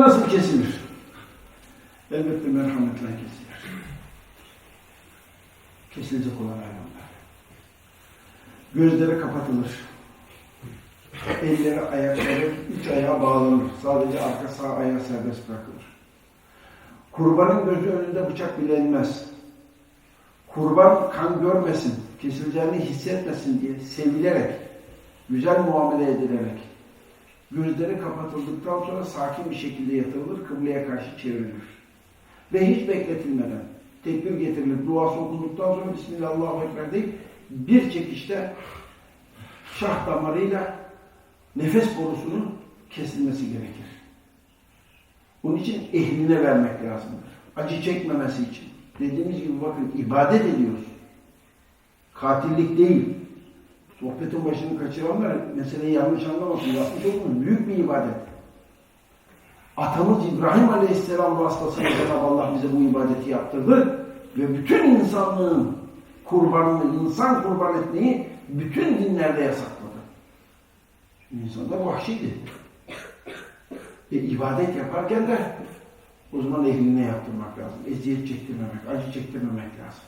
Nasıl kesilir? Elbette merhametle kesilir. Kesilecek olan hayvanlar. Gözleri kapatılır. Elleri, ayakları, üç ayağa bağlanır. Sadece arka sağ ayağı serbest bırakılır. Kurbanın gözü önünde bıçak bile inmez. Kurban kan görmesin, kesileceğini hissetmesin diye sevilerek, güzel muamele edilerek, gözleri kapatıldıktan sonra sakin bir şekilde yatırılır, kıbleye karşı çevrilir. Ve hiç bekletilmeden tekbir getirilir. Duası okunduktan sonra Bismillahirrahmanirrahim deyip bir çekişte şah damarıyla nefes borusunun kesilmesi gerekir. Bunun için ehline vermek lazımdır. Acı çekmemesi için. Dediğimiz gibi bakın ibadet ediyoruz. Katillik değil. Sohbetin başını kaçıranlar meseleyi yanlış anlamasın. Yapmış olduğumuz büyük bir ibadet. Atamız İbrahim Aleyhisselam vasıtasıyla Cenab-ı Allah bize bu ibadeti yaptırdı. Ve bütün insanlığın kurbanını, insan kurban etmeyi bütün dinlerde yasakladı. İnsanlar vahşiydi. E, ibadet yaparken de o zaman ehline yaptırmak lazım. Eziyet çektirmemek, acı çektirmemek lazım.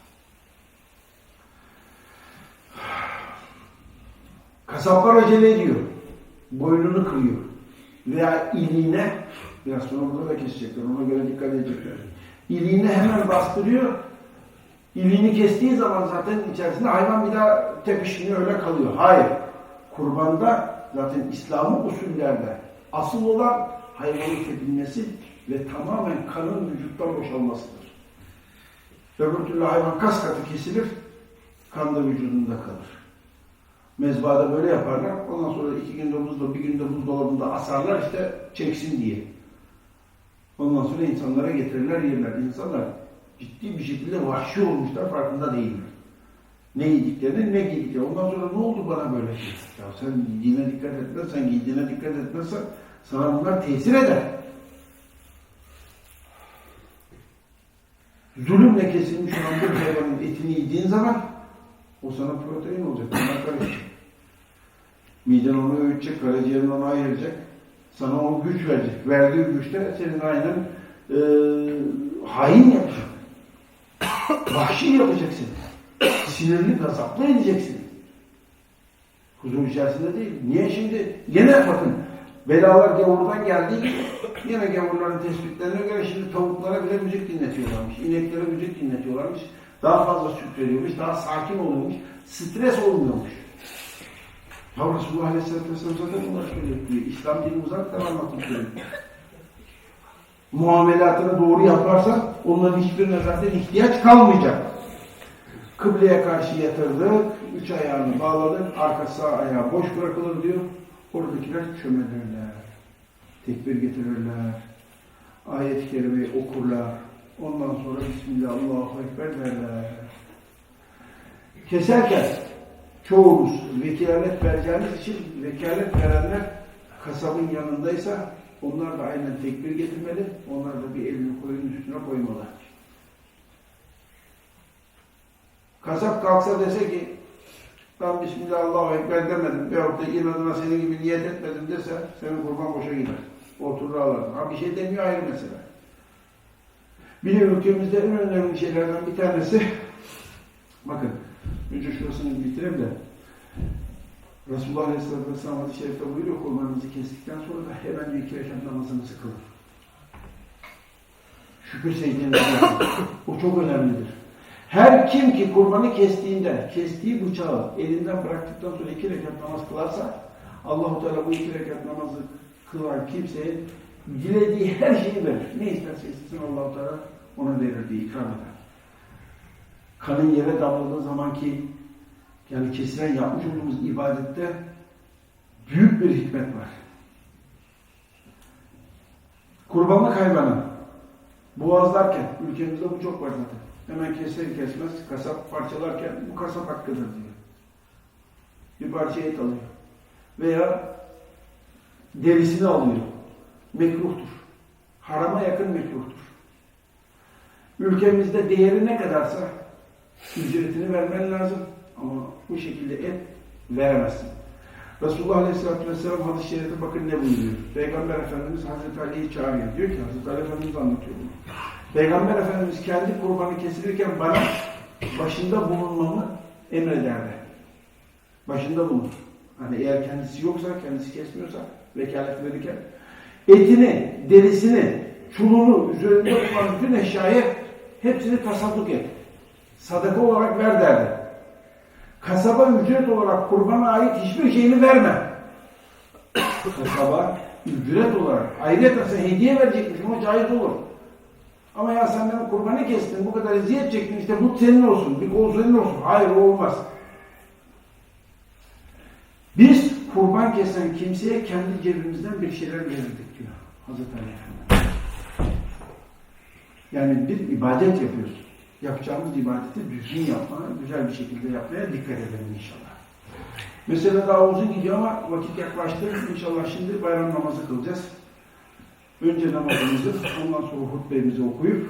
Kasaplar acele ediyor. Boynunu kırıyor. Veya iliğine, biraz sonra burada da kesecekler, ona göre dikkat edecekler. İliğine hemen bastırıyor. İliğini kestiği zaman zaten içerisinde hayvan bir daha tepişmiyor, öyle kalıyor. Hayır. Kurbanda zaten İslami usullerde asıl olan hayvanın tepilmesi ve tamamen kanın vücuttan boşalmasıdır. Öbür türlü hayvan kas katı kesilir, kan da vücudunda kalır. Mezbada böyle yaparlar. Ondan sonra iki günde buzda, bir günde buzdolabında asarlar işte çeksin diye. Ondan sonra insanlara getirirler yerler. İnsanlar ciddi bir şekilde vahşi olmuşlar, farkında değiller. Ne yediklerini, ne giydiklerini. Ondan sonra ne oldu bana böyle? Ya sen giydiğine dikkat etmezsen, giydiğine dikkat etmezsen sana bunlar tesir eder. Zulümle kesilmiş olan bir hayvanın etini yediğin zaman o sana protein olacak. Bunlar karışacak. Miden onu öğütecek, karaciğerin onu ayıracak. Sana o güç verecek. Verdiği güçte senin aynen e, hain yapacak. Vahşi yapacak seni. Sinirli, gazaplı edeceksin. Huzur içerisinde değil. Niye şimdi? Gene bakın belalar gavurdan geldi. Yine gavurların tespitlerine göre şimdi tavuklara bile müzik dinletiyorlarmış. İneklere müzik dinletiyorlarmış. Daha fazla süt veriyormuş. Daha sakin oluyormuş. Stres olmuyormuş. Ya Resulullah Aleyhisselatü Vesselam zaten bunlar söylüyor. İslam dini uzaktan anlatmış söylüyor. Muamelatını doğru yaparsan onların hiçbirine zaten ihtiyaç kalmayacak. Kıbleye karşı yatırdık, üç ayağını bağladık, arka sağ ayağı boş bırakılır diyor. Oradakiler çömelirler, tekbir getirirler, ayet-i kerimeyi okurlar. Ondan sonra Bismillah, Allahu Ekber derler. Keserken çoğumuz vekalet vereceğimiz için vekalet verenler kasabın yanındaysa onlar da aynen tekbir getirmeli. Onlar da bir elini koyun üstüne koymalı. Kasap kalksa dese ki ben Bismillah Allahu Ekber demedim veyahut da inadına senin gibi niyet etmedim dese senin kurban boşa gider. Oturur ağlar. Ha bir şey demiyor ayrı mesele. Bir de ülkemizde en önemli şeylerden bir tanesi bakın önce şurasını bitireyim de Resulullah Aleyhisselatü Vesselam hadis-i şerifte buyuruyor kurbanınızı kestikten sonra da hemen iki rekat namazınızı kılın. Şükür secdenizi. O çok önemlidir. Her kim ki kurbanı kestiğinde, kestiği bıçağı elinden bıraktıktan sonra iki rekat namaz kılarsa, Allahu Teala bu iki rekat namazı kılan kimseye dilediği her şeyi verir. Ne isterse istesin Allahu Teala ona verir diye ikram eder. Kanın yere damladığı zaman ki yani kesilen yapmış olduğumuz ibadette büyük bir hikmet var. Kurbanlık hayvanı boğazlarken, ülkemizde bu çok var zaten. Hemen keser kesmez, kasap parçalarken bu kasap hakkıdır diyor. Bir parça et alıyor. Veya derisini alıyor. Mekruhtur. Harama yakın mekruhtur. Ülkemizde değeri ne kadarsa ücretini vermen lazım. Ama bu şekilde et veremezsin. Resulullah Aleyhisselatü Vesselam hadis-i şerifte bakın ne buyuruyor. Peygamber Efendimiz Hazreti Ali'yi çağırıyor. Diyor ki Hazreti Ali Efendimiz anlatıyor bunu. Peygamber Efendimiz kendi kurbanı kesilirken bana başında bulunmamı emrederdi. Başında bulun. Hani eğer kendisi yoksa, kendisi kesmiyorsa vekalet verirken etini, derisini, çuluğunu, üzerinde bulunan bütün eşyayı hepsini tasadduk et. Sadaka olarak ver derdi. Kasaba ücret olarak kurbana ait hiçbir şeyini verme. Kasaba ücret olarak. Ayrıca sen hediye verecekmiş ama caiz olur. Ama ya sen benim kurbanı kestin, bu kadar eziyet çektin, işte bu senin olsun, bir kol senin olsun. Hayır olmaz. Biz kurban kesen kimseye kendi cebimizden bir şeyler verirdik diyor Hazreti Ali Efendimiz. Yani bir ibadet yapıyoruz. Yapacağımız ibadeti düzgün yapmaya, güzel bir şekilde yapmaya dikkat edelim inşallah. Mesela daha uzun gidiyor ama vakit yaklaştı. İnşallah şimdi bayram namazı kılacağız. Önce namazımızı, ondan sonra hutbemizi okuyup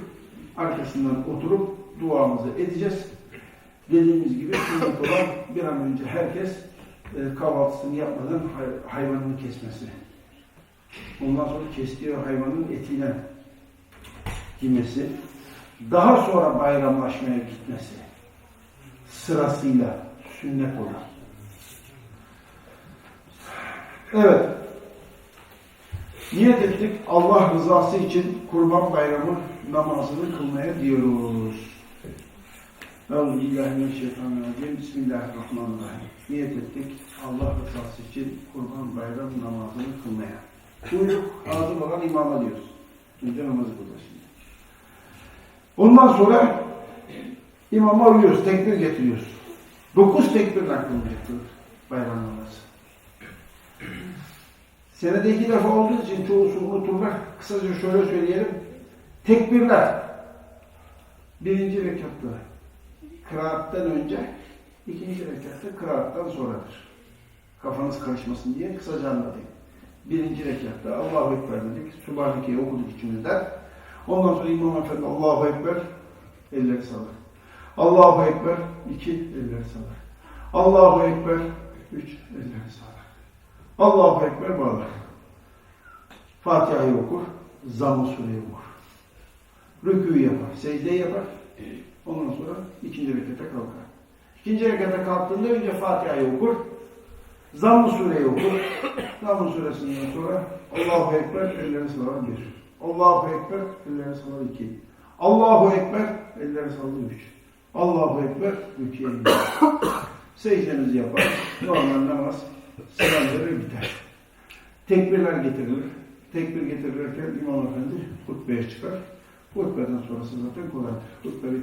arkasından oturup duamızı edeceğiz. Dediğimiz gibi olan bir an önce herkes e, kahvaltısını yapmadan hay- hayvanını kesmesi. Ondan sonra kestiği hayvanın etiyle yemesi. Daha sonra bayramlaşmaya gitmesi. Sırasıyla sünnet olan. Evet. Niyet ettik Allah rızası için kurban bayramı namazını kılmaya diyoruz. Euzubillahimineşşeytanirracim. Bismillahirrahmanirrahim. Niyet ettik Allah rızası için kurban bayram namazını kılmaya. Kuyruk hazır olan imama diyoruz. Önce namazı kılacağız şimdi. Ondan sonra imama uyuyoruz, tekbir getiriyoruz. Dokuz tekbirle kılınacaktır bayram namazı. Senede iki defa olduğu için çoğusu unuturlar. Kısaca şöyle söyleyelim. Tekbirler. Birinci rekatta kıraattan önce, ikinci rekatta kıraattan sonradır. Kafanız karışmasın diye kısaca anlatayım. Birinci rekatta Allahu Ekber dedik. Sübhaneke'yi okuduk içimizden. Ondan sonra İmam Efendi Allahu Ekber elleri sallar. Allahu Ekber iki elleri sallar. Allahu Ekber üç elleri sallar. Allahu Ekber bağlar. Fatiha'yı okur, Zamm-ı Sure'yi okur. Rükû yapar, secde yapar. Ondan sonra ikinci rekata kalkar. İkinci rekata kalktığında önce Fatiha'yı okur, Zamm-ı Sure'yi okur. Zamm-ı Suresi'nden sonra Allahu Ekber, elleri sallar bir. Allahu Ekber, elleri sallar iki. Allahu Ekber, elleri sallar üç. Allahu Ekber, rükûye gider. Secdenizi yapar, normal namaz, selam verir biter. Tekbirler getirilir. Tekbir getirilirken İmam Efendi hutbeye çıkar. Hutbeden sonrası zaten kolaydır. Hutbe